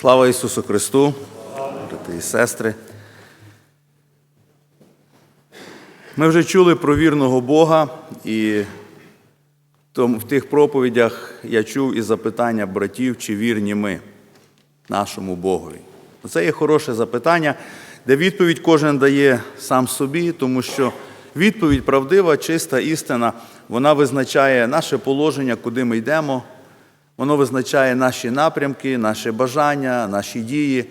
Слава Ісусу Христу, брати і сестри. Ми вже чули про вірного Бога, і в тих проповідях я чув і запитання братів, чи вірні ми нашому Богові. Це є хороше запитання, де відповідь кожен дає сам собі, тому що відповідь правдива, чиста, істина, вона визначає наше положення, куди ми йдемо, воно визначає наші напрямки, наші бажання, наші дії.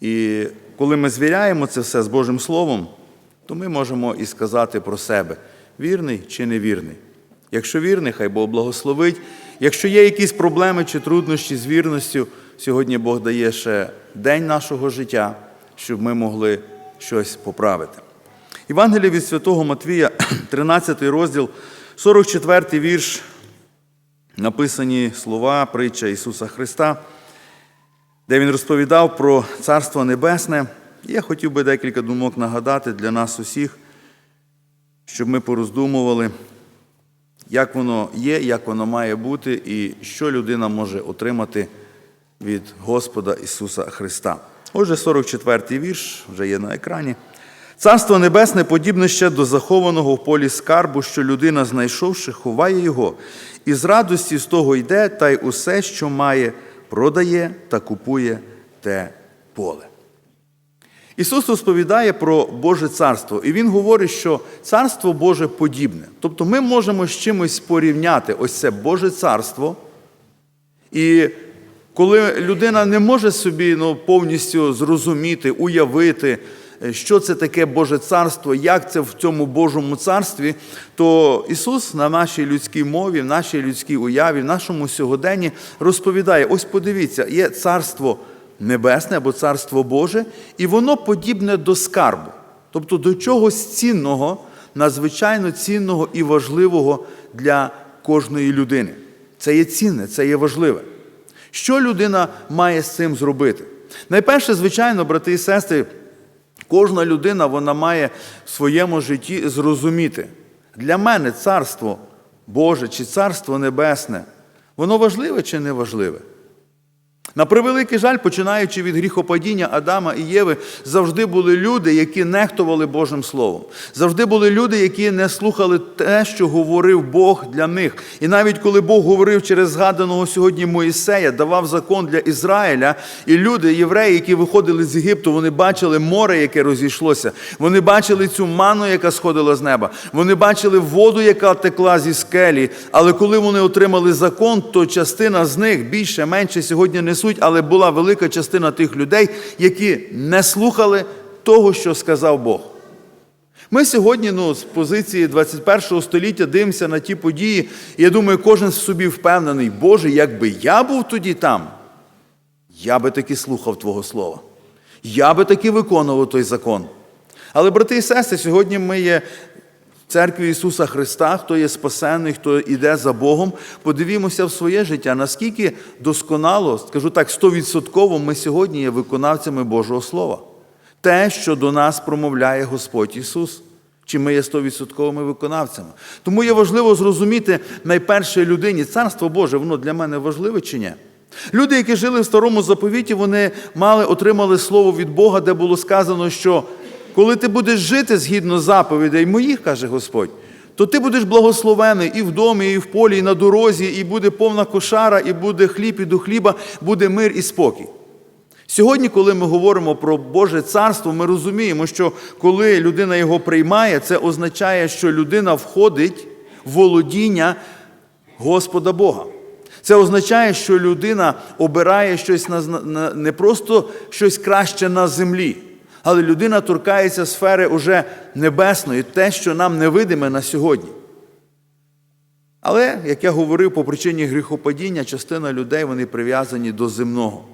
І коли ми звіряємо це все з Божим Словом, то ми можемо і сказати про себе, вірний чи невірний. Якщо вірний, хай Бог благословить. Якщо є якісь проблеми чи труднощі з вірністю, сьогодні Бог дає ще день нашого життя, щоб ми могли щось поправити. Євангеліє від Святого Матвія, 13 розділ, 44 вірш, написані слова, притча Ісуса Христа, де Він розповідав про Царство Небесне. Я хотів би декілька думок нагадати для нас усіх, щоб ми пороздумували, як воно є, як воно має бути, і що людина може отримати від Господа Ісуса Христа. Отже, 44-й вірш вже є на екрані. Царство Небесне подібне ще до захованого в полі скарбу, що людина, знайшовши, ховає його, і з радості з того йде, та й усе, що має, продає та купує те поле. Ісус розповідає про Боже царство, і Він говорить, що царство Боже подібне. Тобто ми можемо з чимось порівняти ось це Боже царство. І коли людина не може собі ну, повністю зрозуміти, уявити, що це таке Боже царство, як це в цьому Божому царстві, то Ісус на нашій людській мові, в нашій людській уяві, в нашому сьогоденні розповідає: ось подивіться, є царство небесне або царство Боже, і воно подібне до скарбу, тобто до чогось цінного, надзвичайно цінного і важливого для кожної людини. Це є цінне, це є важливе. Що людина має з цим зробити? Найперше, звичайно, брати і сестри, кожна людина вона має в своєму житті зрозуміти. Для мене царство Боже чи царство Небесне, воно важливе чи не важливе? На превеликий жаль, починаючи від гріхопадіння Адама і Єви, завжди були люди, які нехтували Божим Словом. Завжди були люди, які не слухали те, що говорив Бог для них. І навіть коли Бог говорив через згаданого сьогодні Моїсея, давав закон для Ізраїля, і люди, євреї, які виходили з Єгипту, вони бачили море, яке розійшлося. Вони бачили цю ману, яка сходила з неба. Вони бачили воду, яка текла зі скелі. Але коли вони отримали закон, то частина з них більше, менше сьогодні не суть, але була велика частина тих людей, які не слухали того, що сказав Бог. Ми сьогодні ну, з позиції 21 століття дивимося на ті події, і я думаю, кожен в собі впевнений, Боже, якби я був тоді там, я би таки слухав Твого Слова. Я би таки виконував той закон. Але, брати і сестри, сьогодні ми є церкві Ісуса Христа, хто є спасенний, хто йде за Богом, подивімося в своє життя, наскільки досконало, скажу так, стовідсотково ми сьогодні є виконавцями Божого Слова. Те, що до нас промовляє Господь Ісус. Чи ми є стовідсотковими виконавцями. Тому є важливо зрозуміти найперше людині, царство Боже, воно для мене важливе чи ні? Люди, які жили в старому заповіті, вони мали, отримали слово від Бога, де було сказано, що коли ти будеш жити згідно заповідей моїх, каже Господь, то ти будеш благословений і в домі, і в полі, і на дорозі, і буде повна кошара, і буде хліб, і до хліба, буде мир і спокій. Сьогодні, коли ми говоримо про Боже царство, ми розуміємо, що коли людина його приймає, це означає, що людина входить в володіння Господа Бога. Це означає, що людина обирає щось на, не просто щось краще на землі, але людина торкається сфери уже небесної, те, що нам невидиме на сьогодні. Але, як я говорив, по причині гріхопадіння, частина людей вони прив'язані до земного.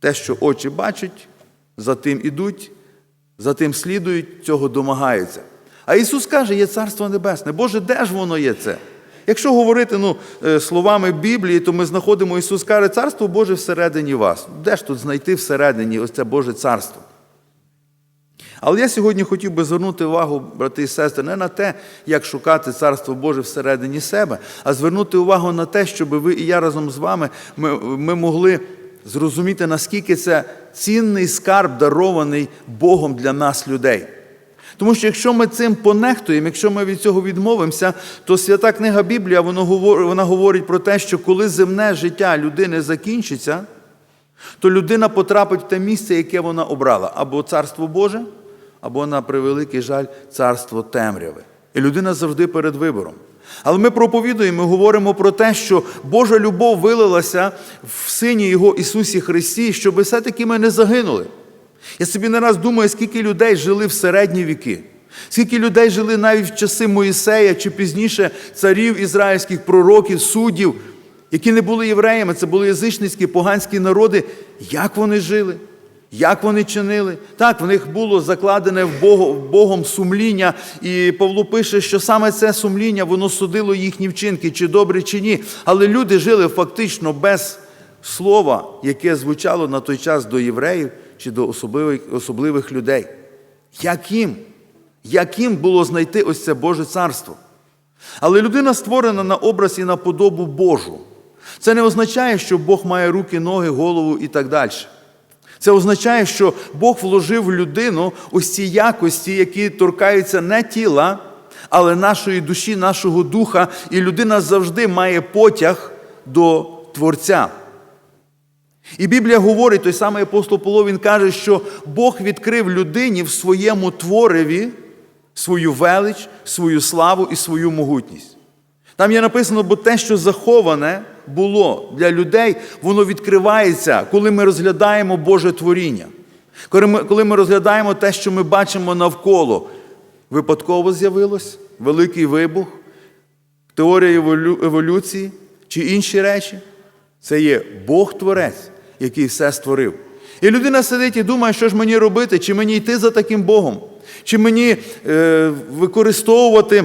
Те, що очі бачать, за тим ідуть, за тим слідують, цього домагаються. А Ісус каже, є Царство Небесне. Боже, де ж воно є це? Якщо говорити ну, словами Біблії, то ми знаходимо, Ісус каже, Царство Боже всередині вас. Де ж тут знайти всередині ось це Боже Царство? Але я сьогодні хотів би звернути увагу, брати і сестри, не на те, як шукати Царство Боже всередині себе, а звернути увагу на те, щоб ви і я разом з вами ми, ми могли зрозуміти, наскільки це цінний скарб, дарований Богом для нас, людей. Тому що якщо ми цим понехтуємо, якщо ми від цього відмовимося, то свята книга Біблія вона говорить, про те, що коли земне життя людини закінчиться, то людина потрапить в те місце, яке вона обрала, або Царство Боже, або на превеликий жаль, царство темряви. І людина завжди перед вибором. Але ми проповідуємо, ми говоримо про те, що Божа любов вилилася в Сині Його Ісусі Христі, щоб все-таки ми не загинули. Я собі не раз думаю, скільки людей жили в середні віки, скільки людей жили навіть в часи Моїсея чи пізніше царів ізраїльських пророків, суддів, які не були євреями, це були язичницькі поганські народи. Як вони жили? Як вони чинили? Так, в них було закладене в Богом сумління, і Павло пише, що саме це сумління воно судило їхні вчинки, чи добре, чи ні. Але люди жили фактично без слова, яке звучало на той час до євреїв чи до особливих, особливих людей. Як їм? Як їм було знайти ось це Боже царство? Але людина створена на образ і на подобу Божу. Це не означає, що Бог має руки, ноги, голову і так далі. Це означає, що Бог вложив в людину ось ці якості, які торкаються не тіла, але нашої душі, нашого духа, і людина завжди має потяг до Творця. І Біблія говорить, той самий апостол Павло, він каже, що Бог відкрив людині в своєму твореві свою велич, свою славу і свою могутність. Там є написано, бо те, що заховане було для людей, воно відкривається, коли ми розглядаємо Боже творіння. Коли ми, коли ми розглядаємо те, що ми бачимо навколо, випадково з'явилось великий вибух, теорія еволю- еволюції чи інші речі. Це є Бог-творець, який все створив. І людина сидить і думає, що ж мені робити, чи мені йти за таким Богом, чи мені е, використовувати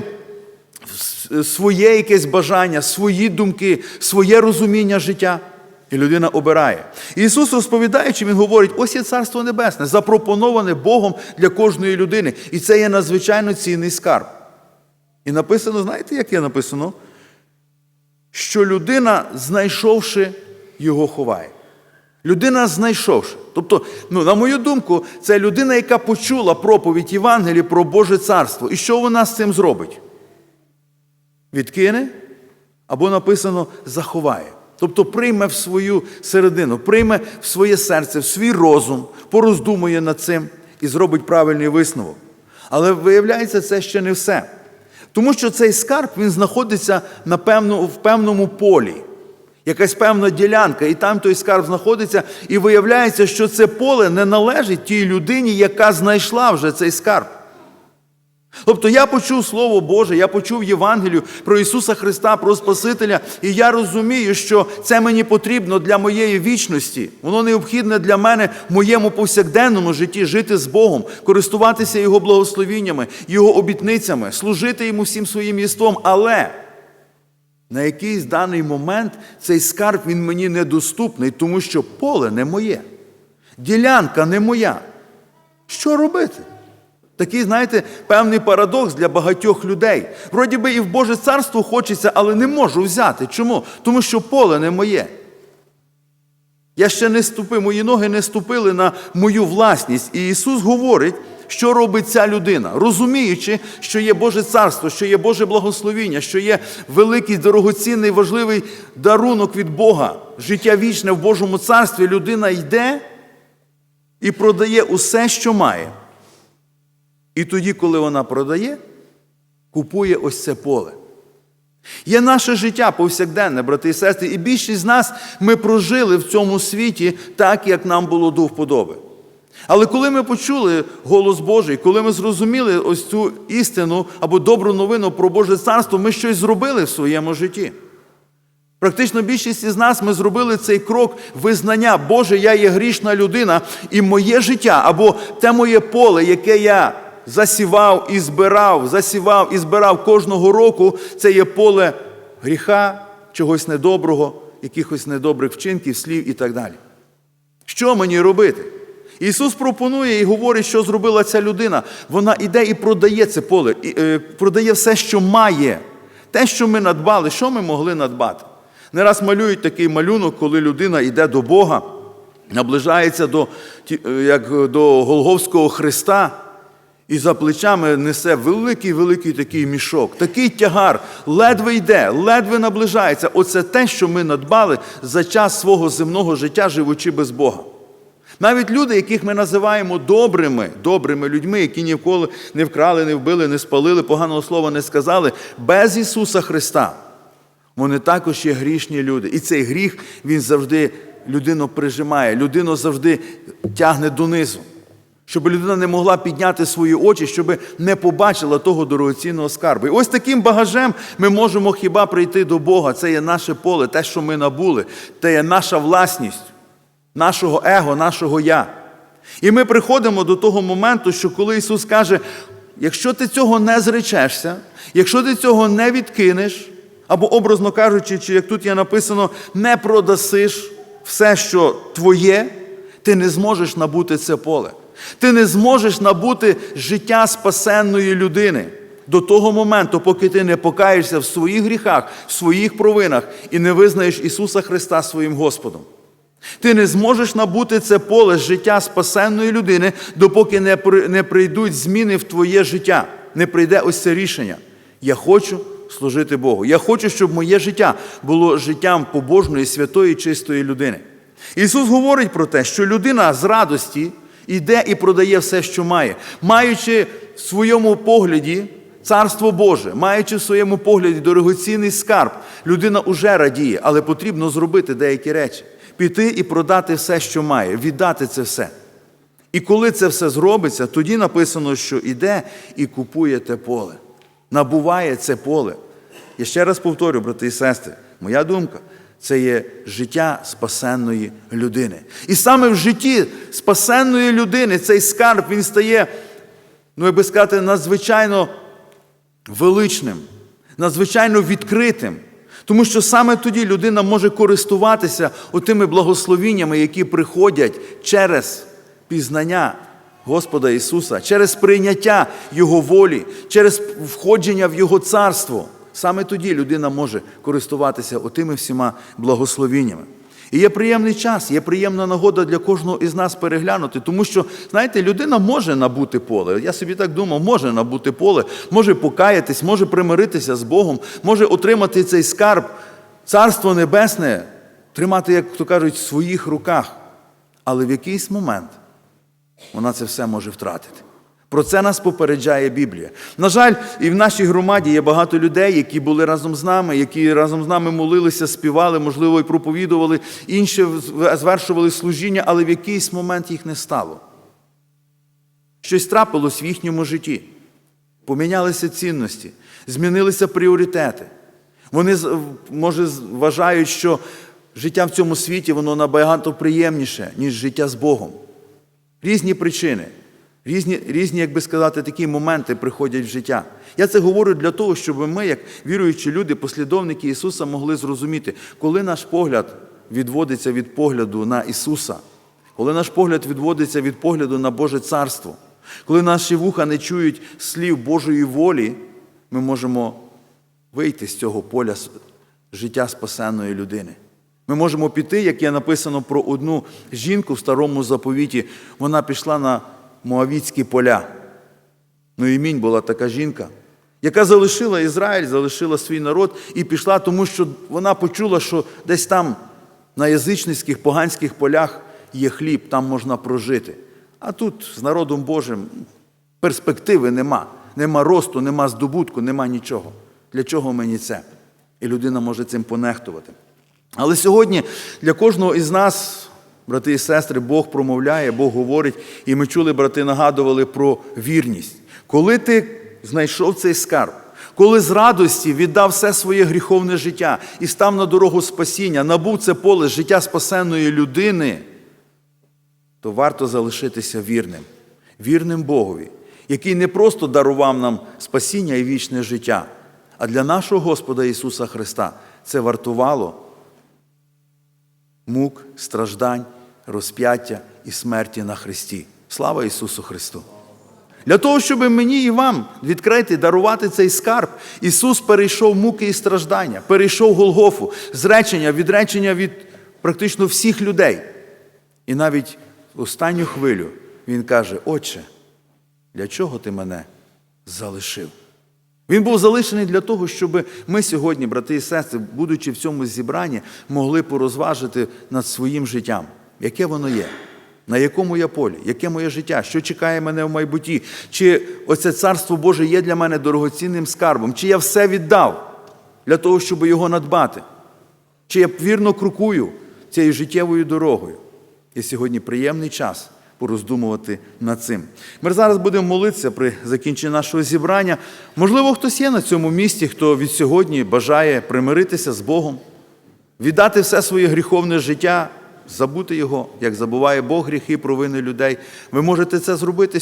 своє якесь бажання, свої думки, своє розуміння життя. І людина обирає. Ісус розповідаючи, Він говорить: ось є Царство Небесне, запропоноване Богом для кожної людини. І це є надзвичайно цінний скарб. І написано, знаєте, як є написано? Що людина, знайшовши, його ховає. Людина знайшовши. Тобто, ну, на мою думку, це людина, яка почула проповідь Євангелії про Боже царство. І що вона з цим зробить? Відкине або написано заховає. Тобто прийме в свою середину, прийме в своє серце, в свій розум, пороздумує над цим і зробить правильний висновок. Але виявляється, це ще не все. Тому що цей скарб він знаходиться на певно, в певному полі, якась певна ділянка, і там той скарб знаходиться, і виявляється, що це поле не належить тій людині, яка знайшла вже цей скарб. Тобто я почув Слово Боже, я почув Євангелію про Ісуса Христа, про Спасителя, і я розумію, що це мені потрібно для моєї вічності. Воно необхідне для мене в моєму повсякденному житті жити з Богом, користуватися Його благословіннями, Його обітницями, служити йому всім своїм єством. Але на якийсь даний момент цей скарб він мені недоступний, тому що поле не моє, ділянка не моя. Що робити? Такий, знаєте, певний парадокс для багатьох людей. Вроді би і в Боже царство хочеться, але не можу взяти. Чому? Тому що поле не моє. Я ще не ступив, мої ноги не ступили на мою власність. І Ісус говорить, що робить ця людина, розуміючи, що є Боже царство, що є Боже благословіння, що є великий, дорогоцінний, важливий дарунок від Бога, життя вічне в Божому царстві, людина йде і продає усе, що має. І тоді, коли вона продає, купує ось це поле. Є наше життя повсякденне, брати і сестри, і більшість з нас ми прожили в цьому світі так, як нам було до вподоби. Але коли ми почули голос Божий, коли ми зрозуміли ось цю істину або добру новину про Боже царство, ми щось зробили в своєму житті. Практично більшість із нас ми зробили цей крок визнання, Боже, я є грішна людина, і моє життя або те моє поле, яке я засівав і збирав, засівав і збирав кожного року, це є поле гріха, чогось недоброго, якихось недобрих вчинків, слів і так далі. Що мені робити? Ісус пропонує і говорить, що зробила ця людина. Вона іде і продає це поле, і, е, продає все, що має. Те, що ми надбали, що ми могли надбати. Не раз малюють такий малюнок, коли людина йде до Бога, наближається до, е, як до Голговського Христа, і за плечами несе великий-великий такий мішок, такий тягар, ледве йде, ледве наближається. Оце те, що ми надбали за час свого земного життя, живучи без Бога. Навіть люди, яких ми називаємо добрими, добрими людьми, які ніколи не вкрали, не вбили, не спалили, поганого слова не сказали, без Ісуса Христа. Вони також є грішні люди. І цей гріх, він завжди людину прижимає, людину завжди тягне донизу. Щоб людина не могла підняти свої очі, щоб не побачила того дорогоцінного скарбу. І ось таким багажем ми можемо хіба прийти до Бога. Це є наше поле, те, що ми набули, це є наша власність, нашого его, нашого я. І ми приходимо до того моменту, що коли Ісус каже: якщо ти цього не зречешся, якщо ти цього не відкинеш, або, образно кажучи, чи як тут є написано, не продасиш все, що твоє, ти не зможеш набути це поле. Ти не зможеш набути життя спасенної людини до того моменту, поки ти не покаєшся в своїх гріхах, в своїх провинах і не визнаєш Ісуса Христа своїм Господом. Ти не зможеш набути це поле життя спасенної людини, допоки не прийдуть зміни в твоє життя, не прийде ось це рішення. Я хочу служити Богу. Я хочу, щоб моє життя було життям побожної, святої, чистої людини. Ісус говорить про те, що людина з радості йде і продає все, що має, маючи в своєму погляді Царство Боже, маючи в своєму погляді дорогоцінний скарб, людина уже радіє, але потрібно зробити деякі речі. Піти і продати все, що має, віддати це все. І коли це все зробиться, тоді написано, що іде і купує те поле, набуває це поле. Я ще раз повторю, брати і сестри, моя думка це є життя спасенної людини. І саме в житті спасенної людини цей скарб він стає, ну як би сказати, надзвичайно величним, надзвичайно відкритим. Тому що саме тоді людина може користуватися отими благословіннями, які приходять через пізнання Господа Ісуса, через прийняття Його волі, через входження в Його царство. Саме тоді людина може користуватися отими всіма благословіннями. І є приємний час, є приємна нагода для кожного із нас переглянути, тому що, знаєте, людина може набути поле. Я собі так думав, може набути поле, може покаятись, може примиритися з Богом, може отримати цей скарб, царство небесне, тримати, як то кажуть, в своїх руках. Але в якийсь момент вона це все може втратити. Про це нас попереджає Біблія. На жаль, і в нашій громаді є багато людей, які були разом з нами, які разом з нами молилися, співали, можливо, і проповідували, інші звершували служіння, але в якийсь момент їх не стало. Щось трапилось в їхньому житті. Помінялися цінності, змінилися пріоритети. Вони, може, вважають, що життя в цьому світі воно набагато приємніше, ніж життя з Богом. Різні причини, різні, різні, як би сказати, такі моменти приходять в життя. Я це говорю для того, щоб ми, як віруючі люди, послідовники Ісуса, могли зрозуміти, коли наш погляд відводиться від погляду на Ісуса, коли наш погляд відводиться від погляду на Боже Царство, коли наші вуха не чують слів Божої волі, ми можемо вийти з цього поля життя спасенної людини. Ми можемо піти, як є написано про одну жінку в старому заповіті. Вона пішла на Моавітські поля. Ну Імінь була така жінка, яка залишила Ізраїль, залишила свій народ і пішла, тому що вона почула, що десь там на язичницьких поганських полях є хліб, там можна прожити. А тут з народом Божим перспективи нема, нема росту, нема здобутку, нема нічого. Для чого мені це? І людина може цим понехтувати. Але сьогодні для кожного із нас, брати і сестри, Бог промовляє, Бог говорить, і ми чули, брати, нагадували про вірність. Коли ти знайшов цей скарб, коли з радості віддав все своє гріховне життя і став на дорогу спасіння, набув це поле життя спасенної людини, то варто залишитися вірним, вірним Богові, який не просто дарував нам спасіння і вічне життя, а для нашого Господа Ісуса Христа це вартувало мук, страждань, розп'яття і смерті на Христі. Слава Ісусу Христу! Для того, щоб мені і вам відкрити, дарувати цей скарб, Ісус перейшов муки і страждання, перейшов Голгофу, зречення, відречення від практично всіх людей. І навіть останню хвилю він каже: Отче, для чого ти мене залишив? Він був залишений для того, щоб ми сьогодні, брати і сестри, будучи в цьому зібранні, могли порозважити над своїм життям, яке воно є, на якому я полі, яке моє життя, що чекає мене в майбутті, чи оце царство Боже є для мене дорогоцінним скарбом, чи я все віддав для того, щоб його надбати, чи я вірно крокую цією життєвою дорогою. І сьогодні приємний час пороздумувати над цим. Ми зараз будемо молитися при закінченні нашого зібрання. Можливо, хтось є на цьому місці, хто від сьогодні бажає примиритися з Богом, віддати все своє гріховне життя, забути його, як забуває Бог гріхи, провини людей. Ви можете це зробити